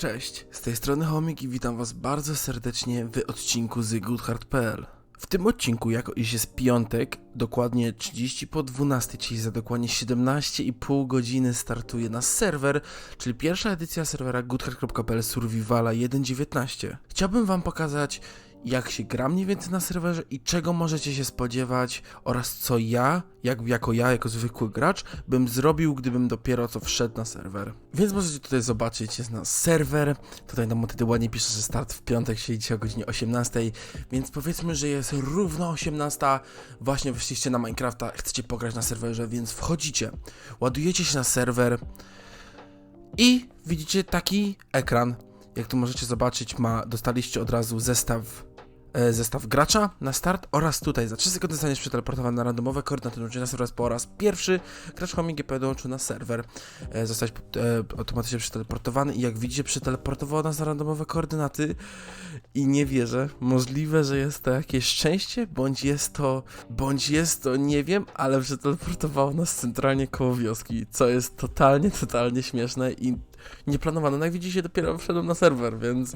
Cześć, z tej strony Homik i witam was bardzo serdecznie w odcinku z goodhart.pl. W tym odcinku, jako iż jest piątek, dokładnie 30 po 12, czyli za dokładnie 17,5 godziny startuje na serwer, czyli pierwsza edycja serwera goodhart.pl Survivala 1.19. Chciałbym wam pokazać jak się gra mniej więcej na serwerze i czego możecie się spodziewać oraz co ja, jak, jako ja, jako zwykły gracz, bym zrobił, gdybym dopiero co wszedł na serwer. Więc możecie tutaj zobaczyć, jest na serwer, tutaj na wtedy ładnie pisze, że start w piątek się dzisiaj o godzinie 18, więc powiedzmy, że jest równo 18, właśnie weszliście na Minecrafta, chcecie pograć na serwerze, więc wchodzicie, ładujecie się na serwer i widzicie taki ekran, jak tu możecie zobaczyć, ma, dostaliście od razu zestaw zestaw gracza na start oraz tutaj za 3 sekundy zostaniesz przeteleportowany na randomowe koordynaty na serwer po raz pierwszy. Gracz Homing GP dołączył na serwer. E, zostać e, automatycznie przeteleportowany i jak widzicie przeteleportowało nas na randomowe koordynaty. I nie wierzę, możliwe, że jest to jakieś szczęście, bądź jest to, bądź jest to, nie wiem, ale przeteleportowało nas centralnie koło wioski, co jest totalnie, totalnie śmieszne i nieplanowane. No jak widzicie, dopiero wszedłem na serwer, więc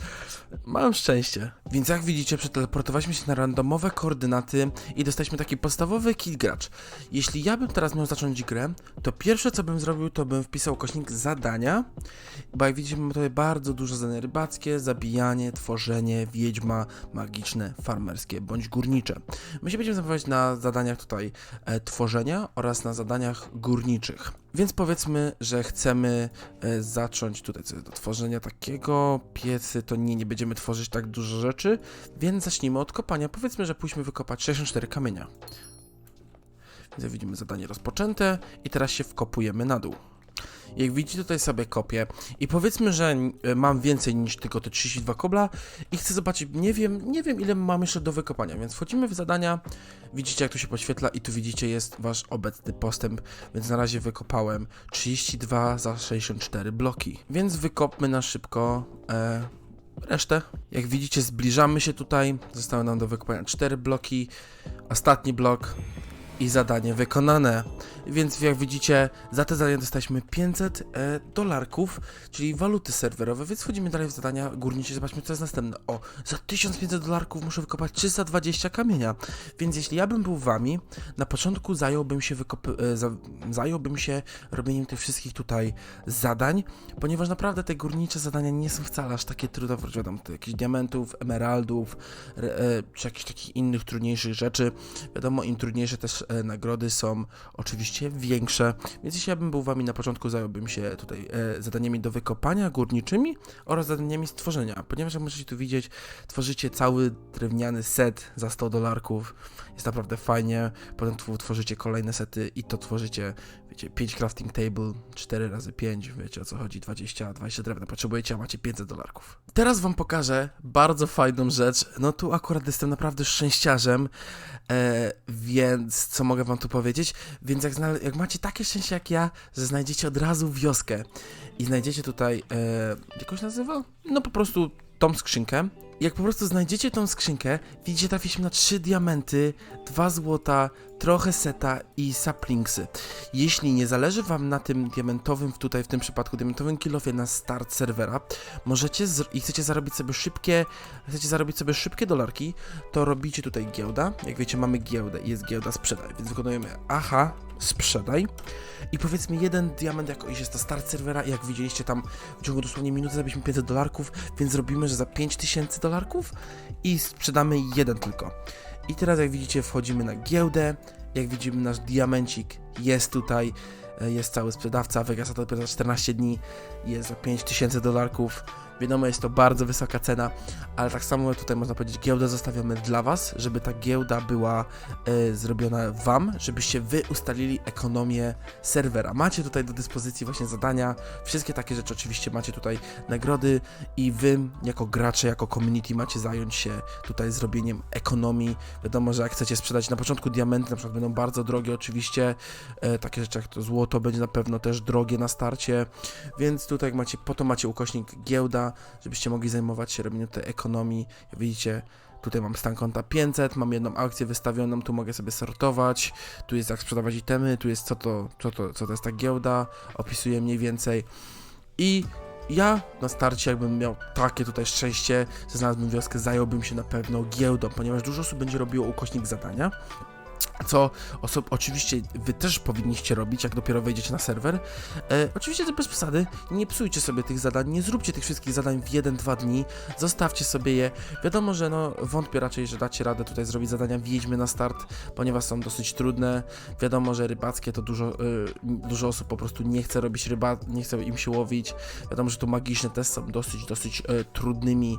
mam szczęście. Więc jak widzicie, przeteleportowaliśmy się na randomowe koordynaty i dostaliśmy taki podstawowy kit gracz. Jeśli ja bym teraz miał zacząć grę, to pierwsze co bym zrobił, to bym wpisał kośnik zadania, bo jak widzicie, mamy tutaj bardzo dużo zadania rybackie, zabijanie, tworzenie, wiedźma, magiczne, farmerskie bądź górnicze. My się będziemy zajmować na zadaniach tutaj e, tworzenia oraz na zadaniach górniczych. Więc powiedzmy, że chcemy e, zacząć tutaj do tworzenia takiego piecy, to nie, nie będziemy tworzyć tak dużo rzeczy, więc zacznijmy od kopania. Powiedzmy, że pójdźmy wykopać 64 kamienia. Widzimy zadanie rozpoczęte i teraz się wkopujemy na dół. Jak widzicie, tutaj sobie kopię i powiedzmy, że e, mam więcej niż tylko te 32 kobla i chcę zobaczyć, nie wiem, nie wiem ile mam jeszcze do wykopania, więc wchodzimy w zadania, widzicie jak to się poświetla i tu widzicie jest wasz obecny postęp, więc na razie wykopałem 32 za 64 bloki, więc wykopmy na szybko e, resztę. Jak widzicie zbliżamy się tutaj, zostały nam do wykopania 4 bloki, ostatni blok i zadanie wykonane. Więc jak widzicie, za te zadanie dostaliśmy 500 e, dolarków, czyli waluty serwerowe, więc wchodzimy dalej w zadania górnicze, zobaczmy co jest następne. O, za 1500 dolarków muszę wykopać 320 kamienia, więc jeśli ja bym był wami, na początku zająłbym się wykop... E, za... zająłbym się robieniem tych wszystkich tutaj zadań, ponieważ naprawdę te górnicze zadania nie są wcale aż takie trudne, wiadomo, jakichś diamentów, emeraldów, e, czy jakichś takich innych trudniejszych rzeczy. Wiadomo, im trudniejsze też e, nagrody są oczywiście większe, więc jeśli ja bym był wami na początku, zająłbym się tutaj e, zadaniami do wykopania górniczymi oraz zadaniami stworzenia, ponieważ jak możecie tu widzieć, tworzycie cały drewniany set za 100 dolarków, jest naprawdę fajnie, potem tu tworzycie kolejne sety i to tworzycie, wiecie, 5 crafting table, 4 razy 5, wiecie o co chodzi, 20, 20 drewna. Potrzebujecie, a macie 500 dolarków. Teraz wam pokażę bardzo fajną rzecz, no tu akurat jestem naprawdę szczęściarzem, e, więc co mogę wam tu powiedzieć, więc jak, jak macie takie szczęście jak ja, że znajdziecie od razu wioskę i znajdziecie tutaj, e, jak się nazywa? No po prostu tą skrzynkę. Jak po prostu znajdziecie tą skrzynkę, widzicie, trafiliśmy na 3 diamenty, 2 złota, trochę seta i saplingsy. Jeśli nie zależy wam na tym diamentowym, tutaj w tym przypadku diamentowym kilofie na start serwera, możecie i chcecie zarobić sobie szybkie, chcecie zarobić sobie szybkie dolarki, to robicie tutaj giełda. Jak wiecie, mamy giełdę i jest giełda sprzedaj, więc wykonujemy aha, sprzedaj i powiedzmy jeden diament, jako iż jest to start serwera jak widzieliście tam w ciągu dosłownie minuty zabiliśmy 500 dolarków, więc zrobimy, że za 5000 dolarków i sprzedamy jeden tylko. I teraz jak widzicie wchodzimy na giełdę, jak widzimy nasz diamencik jest tutaj, e, jest cały sprzedawca, wygasa to za 14 dni, jest za 5000 dolarków. Wiadomo, jest to bardzo wysoka cena, ale tak samo tutaj można powiedzieć, giełdę zostawiamy dla Was, żeby ta giełda była e, zrobiona Wam, żebyście Wy ustalili ekonomię serwera. Macie tutaj do dyspozycji właśnie zadania, wszystkie takie rzeczy oczywiście macie tutaj nagrody i Wy jako gracze, jako community macie zająć się tutaj zrobieniem ekonomii. Wiadomo, że jak chcecie sprzedać na początku diamenty, na przykład będą bardzo drogie oczywiście, e, takie rzeczy jak to złoto będzie na pewno też drogie na starcie, więc tutaj macie, po to macie ukośnik giełda, żebyście mogli zajmować się robieniem tej ekonomii. Jak widzicie, tutaj mam stan konta 500, mam jedną akcję wystawioną, tu mogę sobie sortować, tu jest jak sprzedawać itemy, tu jest co to, co to, co to jest ta giełda, opisuję mniej więcej i ja na starcie, jakbym miał takie tutaj szczęście, znalazłbym wioskę, zająłbym się na pewno giełdą, ponieważ dużo osób będzie robiło ukośnik zadania. Co oso- oczywiście wy też powinniście robić, jak dopiero wejdziecie na serwer. E, oczywiście to bez przesady, nie psujcie sobie tych zadań, nie zróbcie tych wszystkich zadań w 1-2 dni, zostawcie sobie je. Wiadomo, że no wątpię raczej, że dacie radę tutaj zrobić zadania wiedźmy na start, ponieważ są dosyć trudne. Wiadomo, że rybackie to dużo, y, dużo osób po prostu nie chce robić ryba, nie chce im się łowić. Wiadomo, że tu magiczne też są dosyć, dosyć y, trudnymi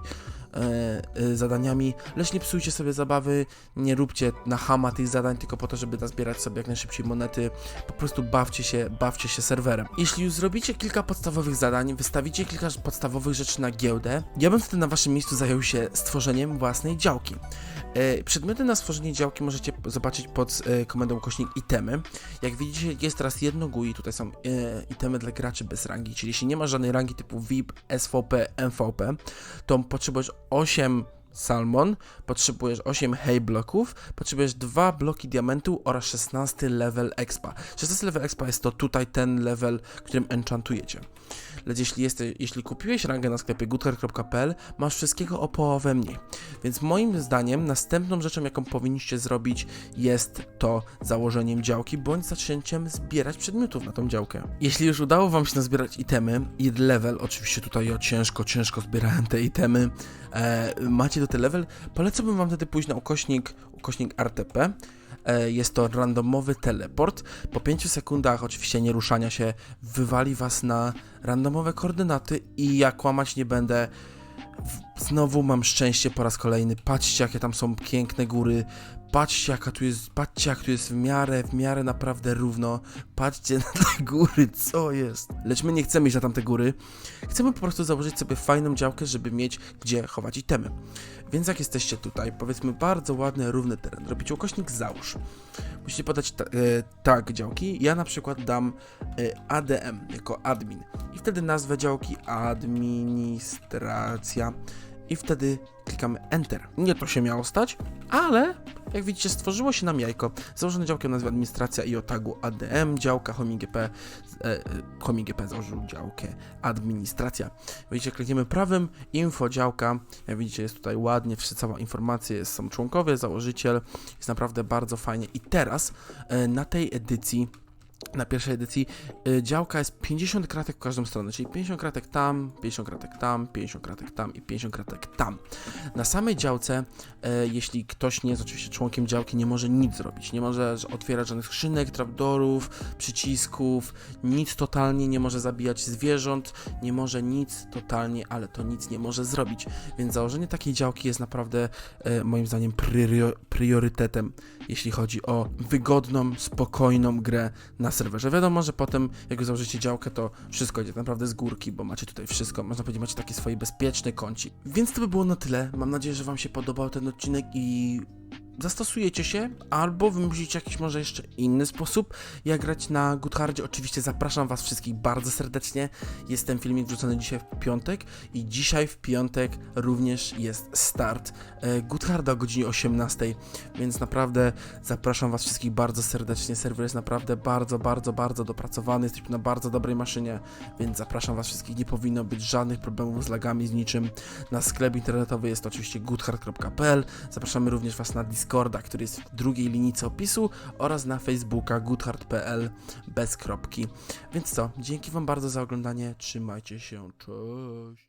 e, y, zadaniami, lecz nie psujcie sobie zabawy, nie róbcie na hama tych zadań tylko po to, żeby nazbierać sobie jak najszybciej monety, po prostu bawcie się, bawcie się serwerem. Jeśli już zrobicie kilka podstawowych zadań, wystawicie kilka podstawowych rzeczy na giełdę, ja bym wtedy na waszym miejscu zajął się stworzeniem własnej działki. E, Przedmioty na stworzenie działki możecie zobaczyć pod e, komendą ukośnik itemy. Jak widzicie, jest teraz jedno GUI, tutaj są e, itemy dla graczy bez rangi, czyli jeśli nie masz żadnej rangi typu VIP, SVP, MVP, to potrzebujesz 8 salmon, potrzebujesz 8 hay bloków, potrzebujesz 2 bloki diamentu oraz 16 level expa. 16 level expa jest to tutaj ten level, którym enchantujecie. Lecz jeśli, jesteś, jeśli kupiłeś rangę na sklepie goodcard.pl, masz wszystkiego o połowę mniej. Więc moim zdaniem następną rzeczą, jaką powinniście zrobić, jest to założeniem działki, bądź zaczęciem zbierać przedmiotów na tą działkę. Jeśli już udało wam się nazbierać itemy, i level, oczywiście tutaj ja ciężko, ciężko zbierałem te itemy, e, macie do ten level, polecałbym wam wtedy pójść na ukośnik, ukośnik RTP, E, Jest to randomowy teleport. Po 5 sekundach, oczywiście nie ruszania się, wywali was na randomowe koordynaty i ja kłamać nie będę. Znowu mam szczęście po raz kolejny. Patrzcie, jakie tam są piękne góry. Patrzcie, jaka tu jest, patrzcie, jak tu jest w miarę, w miarę naprawdę równo. Patrzcie na te góry, co jest. Lecz my nie chcemy iść na tamte góry. Chcemy po prostu założyć sobie fajną działkę, żeby mieć gdzie chować itemy. Więc jak jesteście tutaj, powiedzmy bardzo ładny, równy teren, robicie ukośnik załóż. Musicie podać ta, e, działki. Ja na przykład dam e, ADM jako admin. I wtedy nazwę działki administracja. I wtedy klikamy Enter. Nie to się miało stać, ale jak widzicie, stworzyło się nam jajko. Założone działkiem nazwy administracja i o tagu ADM, działka HomiGP, e, e, HomiGP założył działkę administracja. Widzicie, klikniemy prawym, info działka. Jak widzicie, jest tutaj ładnie, wszyscy- cała informacja, jest, są członkowie, założyciel, jest naprawdę bardzo fajnie. I teraz e, na tej edycji na pierwszej edycji y, działka jest 50 kratek w każdą stronę, czyli 50 kratek tam, 50 kratek tam, 50 kratek tam i 50 kratek tam. Na samej działce, e, jeśli ktoś nie jest oczywiście członkiem działki, nie może nic zrobić. Nie może otwierać żadnych skrzynek, trapdorów, przycisków, nic totalnie nie może zabijać zwierząt, nie może nic totalnie, ale to nic nie może zrobić. Więc założenie takiej działki jest naprawdę e, moim zdaniem priorytetem, jeśli chodzi o wygodną, spokojną grę na serwerze. Wiadomo, że potem jak założycie działkę, to wszystko idzie naprawdę z górki, bo macie tutaj wszystko, można powiedzieć, macie taki swój bezpieczny kącik. Więc to by było na tyle. Mam nadzieję, że Wam się podobał ten odcinek i zastosujecie się, albo wymyślicie jakiś może jeszcze inny sposób, jak grać na Goodhardzie. Oczywiście zapraszam Was wszystkich bardzo serdecznie. Jest ten filmik wrzucony dzisiaj w piątek i dzisiaj w piątek również jest start e, Goodharda o godzinie 18, więc naprawdę zapraszam Was wszystkich bardzo serdecznie. Serwer jest naprawdę bardzo, bardzo, bardzo dopracowany. Jesteśmy na bardzo dobrej maszynie, więc zapraszam Was wszystkich. Nie powinno być żadnych problemów z lagami, z niczym. Na sklep internetowy jest oczywiście goodhard.pl. Zapraszamy również Was na Discorda, który jest w drugiej linijce opisu oraz na Facebooka goodhard.pl bez kropki. Więc co, dzięki Wam bardzo za oglądanie. Trzymajcie się. Cześć.